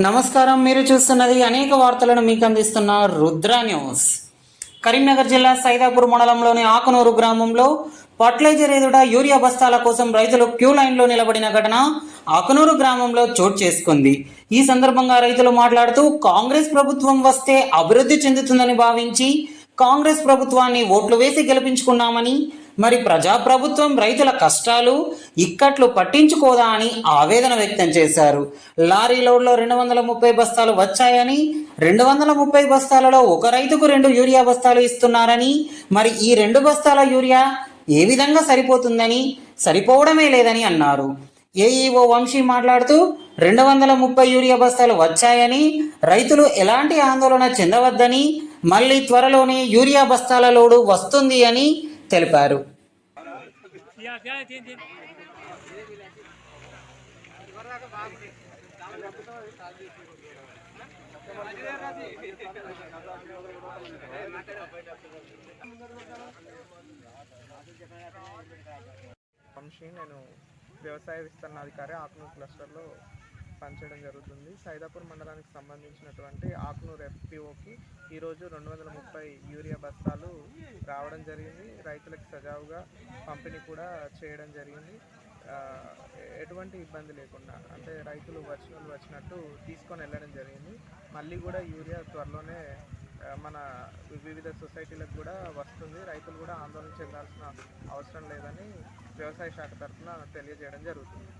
నమస్కారం మీరు చూస్తున్నది అనేక వార్తలను మీకు అందిస్తున్న రుద్ర న్యూస్. కరీంనగర్ జిల్లా సైదాపూర్ మండలంలోని ఆకునూరు గ్రామంలో ఫర్టిలైజర్ ఎదుట యూరియా బస్తాల కోసం రైతులు క్యూ లైన్లో నిలబడిన ఘటన అకనూరు గ్రామంలో చోటు చేసుకుంది. ఈ సందర్భంగా రైతులు మాట్లాడుతూ కాంగ్రెస్ ప్రభుత్వం వస్తే అభివృద్ధి చెందుతుందని భావించి కాంగ్రెస్ ప్రభుత్వాన్ని ఓట్లు వేసి గెలిపించుకున్నామని మరి ప్రజాప్రభుత్వం రైతుల కష్టాలు ఇక్కట్లు పట్టించుకోదా అని ఆవేదన వ్యక్తం చేశారు. లారీ లోడ్లో రెండు వందల ముప్పై బస్తాలు వచ్చాయని రెండు వందల ముప్పై బస్తాలలో ఒక రైతుకు రెండు యూరియా బస్తాలు ఇస్తున్నారని మరి ఈ రెండు బస్తాల యూరియా ఏ విధంగా సరిపోతుందని? సరిపోవడమే లేదని అన్నారు. ఏఈఓ వంశీ మాట్లాడుతూ రెండు వందల ముప్పై యూరియా బస్తాలు వచ్చాయని రైతులు ఎలాంటి ఆందోళన చెందవద్దని మళ్ళీ త్వరలోనే యూరియా బస్తాల లోడు వస్తుంది అని తెలిపారు. వంశీ నేను వ్యవసాయ విస్తరణాధికారి ఆకునూరు క్లస్టర్లో పనిచేయడం జరుగుతుంది. సైదాపూర్ మండలానికి సంబంధించినటువంటి ఆకునూరు ఎఫ్పిఓకి ఈరోజు రెండు వందల ముప్పై యూరియా బస్తాలు రావడం జరిగింది. రైతులకు సజావుగా పంపిణీ కూడా చేయడం జరిగింది. ఎటువంటి ఇబ్బంది లేకుండా అంటే రైతులు వచ్చిన వచ్చినట్టు తీసుకొని వెళ్ళడం జరిగింది. మళ్ళీ కూడా యూరియా త్వరలోనే మన వివిధ సొసైటీలకు కూడా వస్తుంది. రైతులు కూడా ఆందోళన చెందాల్సిన అవసరం లేదని వ్యవసాయ శాఖ తరఫున తెలియజేయడం జరుగుతుంది.